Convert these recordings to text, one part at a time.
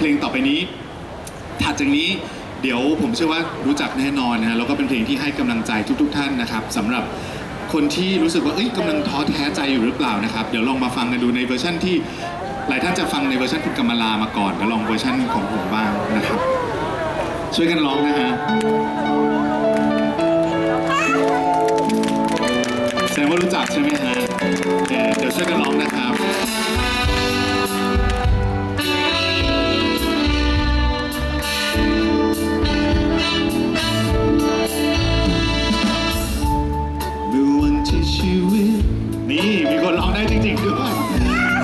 เพลงต่อไปนี้ ถัดจากนี้เดี๋ยวผมเชื่อว่ารู้จักแน่นอนนะฮะแล้วก็เป็นเพลงที่ให้กำลังใจทุกๆท่านนะครับสำหรับคนที่รู้สึกว่าเอ้ยกำลังท้อแท้ใจอยู่หรือเปล่านะครับ เดี๋ยวลองมาฟังกันดูในเวอร์ชันที่หลายท่านจะฟังในเวอร์ชันคุณกำมลามาก่อนแล้วลองเวอร์ชันของผมบ้างนะครับ ช่วยกันร้องนะฮะแสดงว่ารู้จักใช่ไหมฮะเดี๋ยวช่วยกันร้องนะครับ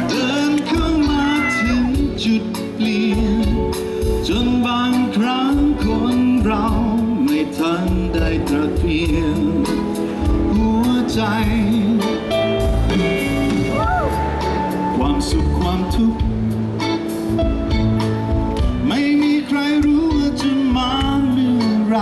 เดินเข้ามาถึงจุดเปลี่ยน จนบางครั้งคนเราไม่ทันได้ตระเตรียมหัวใจ ความสุขความทุกข์ไม่มีใครรู้ว่าจะมาเมื่อไร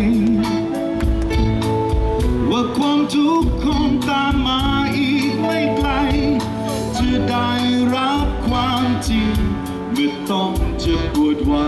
ว้ว่าความทุกข์คงตามมาอีกไม่ไกล จะได้รับความจริงเมื่อต้องเจะปวดไว้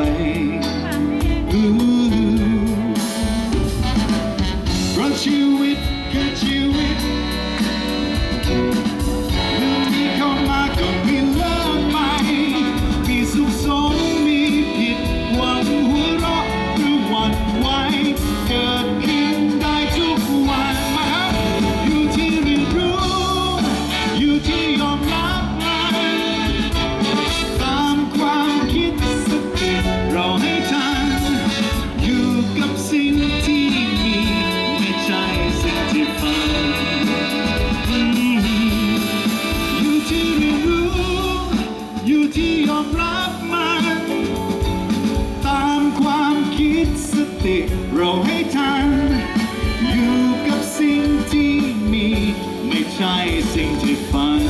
ช่สิ่งที่ฝัน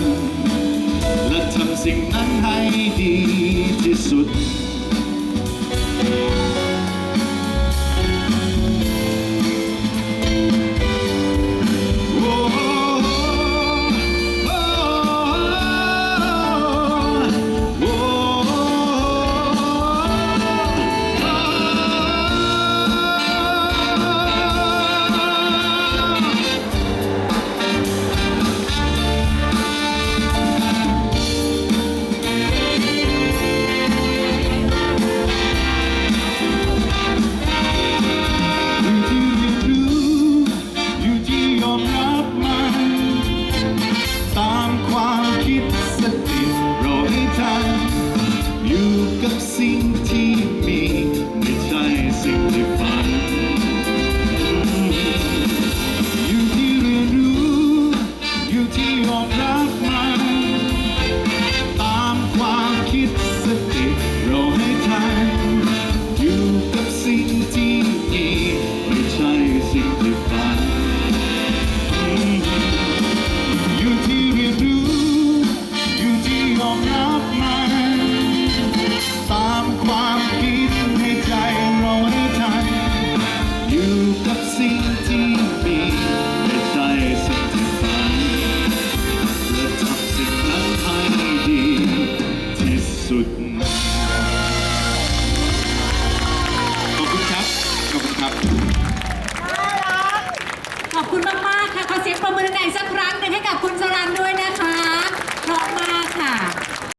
และทำสิ่งนั้นให้ดีที่สุด